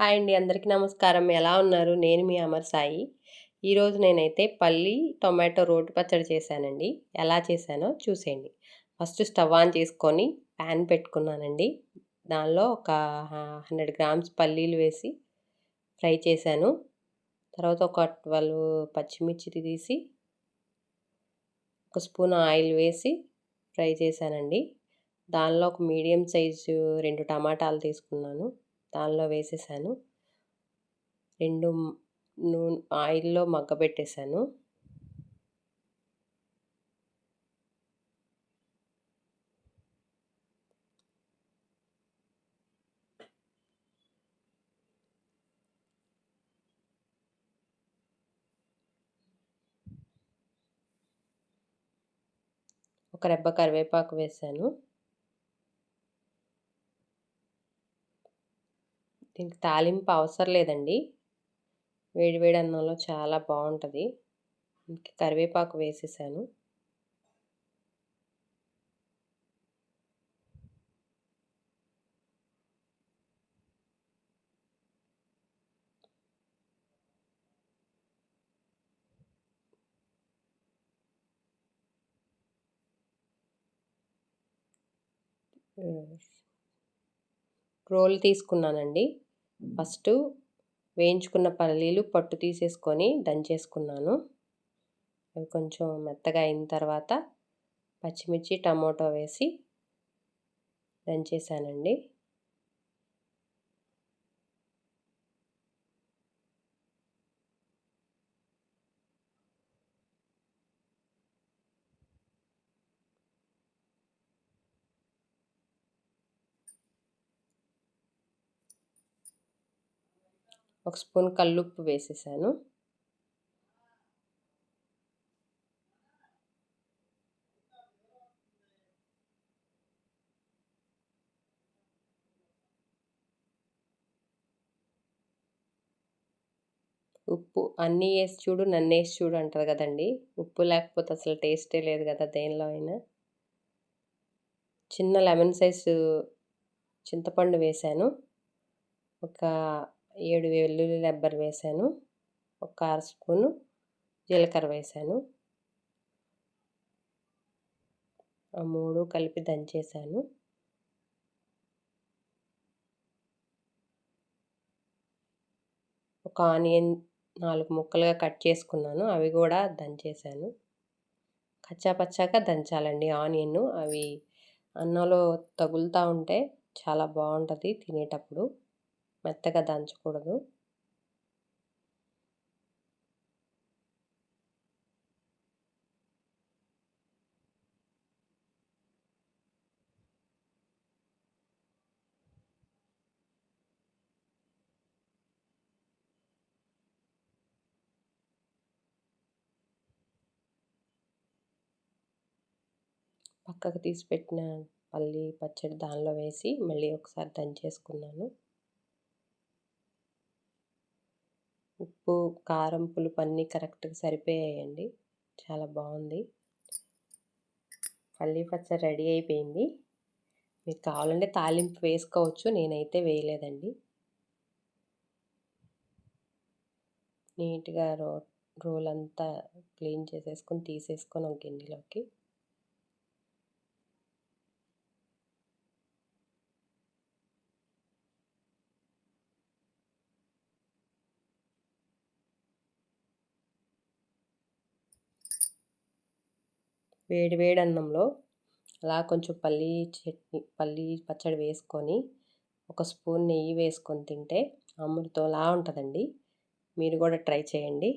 Hi అండి. అందరికీ నమస్కారం. ఎలా ఉన్నారు? నేను మీ అమర్ సాయి. ఈరోజు నేనైతే పల్లి టొమాటో రోటి పచ్చడి చేశానండి. ఎలా చేశానో చూసేయండి. ఫస్ట్ స్టవ్ ఆన్ చేసుకొని ప్యాన్ పెట్టుకున్నానండి. దానిలో ఒక హండ్రెడ్ గ్రామ్స్ పల్లీలు వేసి ఫ్రై చేశాను. తర్వాత ఒక ట్వెల్వ్ పచ్చిమిర్చి తీసి ఒక స్పూన్ ఆయిల్ వేసి ఫ్రై చేశానండి. దానిలో ఒక మీడియం సైజు రెండు టమాటాలు తీసుకున్నాను. దానిలో వేసేసాను. రెండు నూనె ఆయిల్లో మగ్గబెట్టేశాను ఒక రెబ్బ కరివేపాకు వేసాను. దీనికి తాలింపు అవసరం లేదండి. వేడివేడి అన్నంలో చాలా బాగుంటుంది. కరివేపాకు వేసేసాను. రోల్ తీసుకున్నానండి. ఫస్ట్ వేయించుకున్న పల్లీలు పట్టు తీసేసుకొని దంచేసుకున్నాను అవి కొంచెం మెత్తగా అయిన తర్వాత పచ్చిమిర్చి టమోటో వేసి దంచేసానండి ఒక స్పూన్ కల్లుప్పు వేసేసాను. ఉప్పు అన్నీ వేసి చూడు నన్ను వేసి చూడు అంటారు కదండి. ఉప్పు లేకపోతే అసలు టేస్టే లేదు కదా దేనిలో అయినా. చిన్న లెమన్ సైజు చింతపండు వేశాను ఒక ఏడు వెల్లుల్లి రబ్బర్ వేశాను ఒక అర స్పూను జీలకర్ర వేశాను ఆ మూడు కలిపి దంచేసాను. ఒక ఆనియన్ నాలుగు ముక్కలుగా కట్ చేసుకున్నాను. అవి కూడా దంచేసాను. కచ్చాపచ్చాక దంచాలండి ఆనియన్ అవి అన్నంలో తగులుతూ ఉంటే చాలా బాగుంటుంది తినేటప్పుడు. మెత్తగా దంచకూడదు. పక్కకు తీసి పెట్టిన పల్లి పచ్చడి దానిలో వేసి మళ్ళీ ఒకసారి దంచేసుకున్నాను. ఉప్పు కారం పులుపు అన్నీ కరెక్ట్గా సరిపోయాయండి. చాలా బాగుంది. పల్లీ పచ్చడి రెడీ అయిపోయింది. మీకు కావాలంటే తాలింపు వేసుకోవచ్చు. నేనైతే వేయలేదండి. నీట్గా రో రోల్ అంతా క్లీన్ చేసేసుకొని తీసేసుకొని ఒక గిన్నెలోకి వేడి వేడి అన్నంలో అలా కొంచెం పల్లీ చట్నీ పల్లీ పచ్చడి వేసుకొని ఒక స్పూన్ నెయ్యి వేసుకొని తింటే అమృతంలా ఉంటుందండి. మీరు కూడా ట్రై చేయండి.